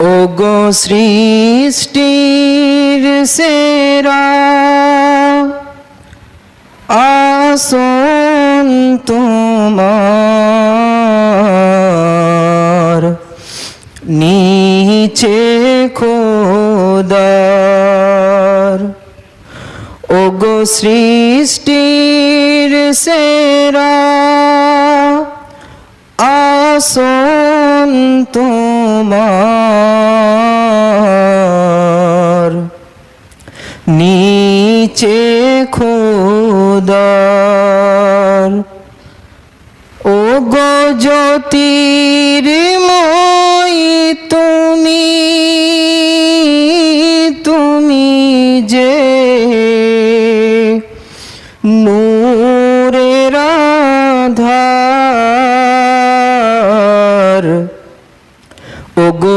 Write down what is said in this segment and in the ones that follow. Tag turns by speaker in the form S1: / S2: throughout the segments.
S1: ও গো সৃষ্টির সেরা আসন তোমার নিচে খোদার। ও গো সৃষ্টির সেরা আসন তোমার নিচে খোদার। ও গো মই তুমি তুমি যে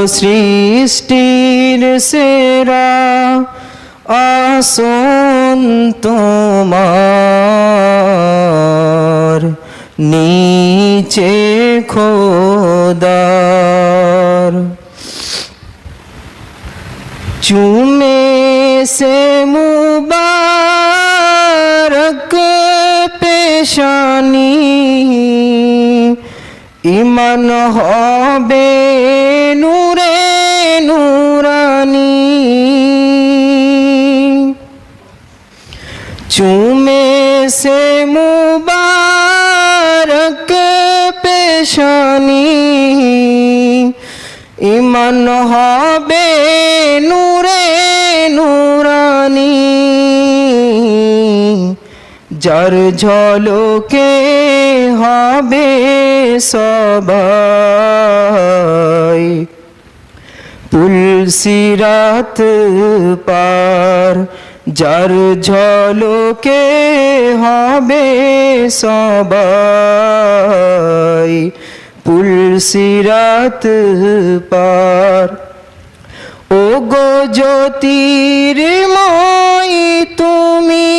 S1: সৃষ্টির সেরা আসন তোমার। নিচে খোদার ইমান হবে নূরে নূরানি। চুমে সে মুবারক পেশানি। ইমান হবে নূরে নূরানি। যার ঝলকে হবে সবাই। পুলসিরাত পার, যার ঝলকে হবে সবাই। পুলসিরাত পার ও গো জ্যোতির্ময় তুমি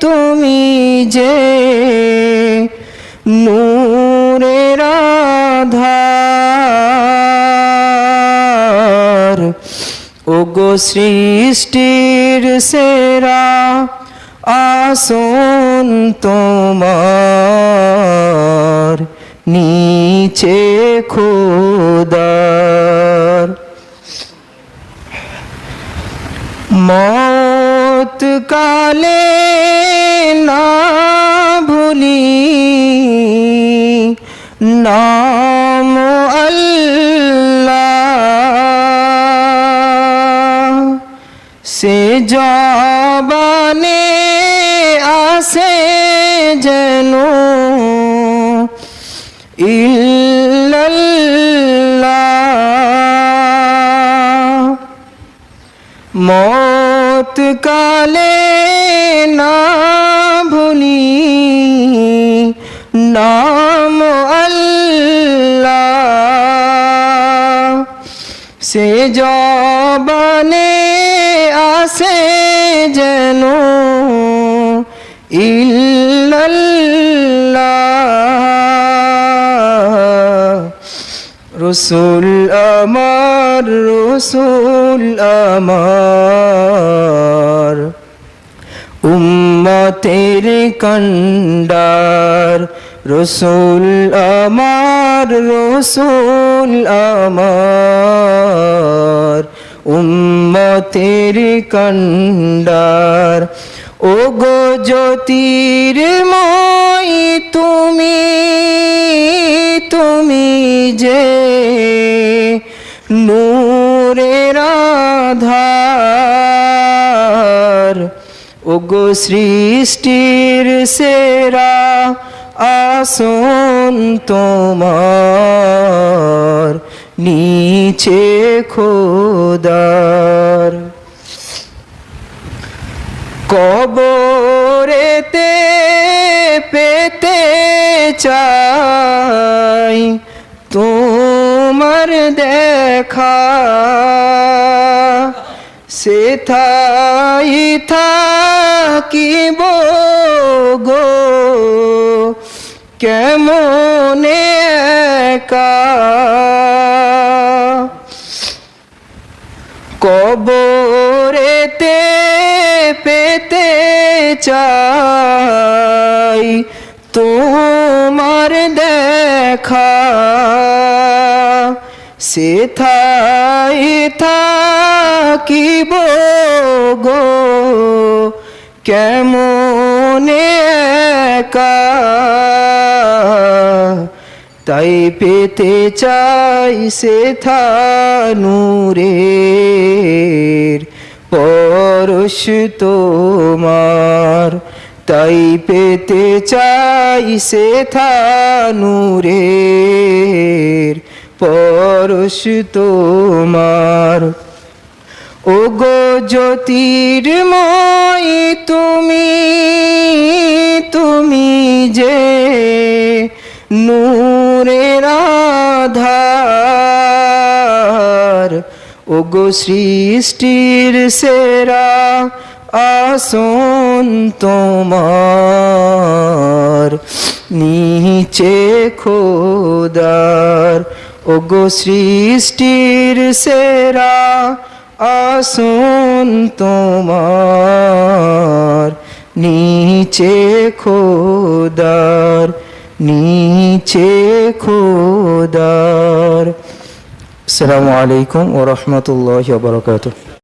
S1: তুমি যে নূরের আধার। ও গো সৃষ্টির সেরা আসন তোমার নিচে খোদার। মত কালে না ভুলি নাম আল্লাহ। সে জবানে আসে যেন মত কালে না ভুলি নাম সে জবানে আসে যেন রসুল আমার রসুল আমার। উম্মতের কন্ডার রসুল আমার রসুল আমার, উম্মতের কন্ডার। ও গো জ্যোতির্ময় তুমি তুমি যে নূরের রাধার ও গো সৃষ্টির সেরা আসন তোমার নিচে খোদার। কবরেতে পেতে চাই তোমার দেখা। সে সেথাই থাকিব গো কেমনে একা? কবরেতে পেতে চাই তোমার দেখা। সে থাই থাকিব গো কেমন একা? তাই পেতে চাই সে নূরের পরশ তোমার। তাই পেতে চাই সে নূরের পরশ তোমার। ও গো জ্যোতির্ময়, তুমি তুমি যে নূরের আধার ও গো সৃষ্টির সেরা আসন তোমার। নিচে খোদার ও গো সৃষ্টির সেরা আসন তোমার। নিচে খোদার নিচে খোদার। আসসালামু আলাইকুম ওরহমতুল্লাহ বারকাতুহ।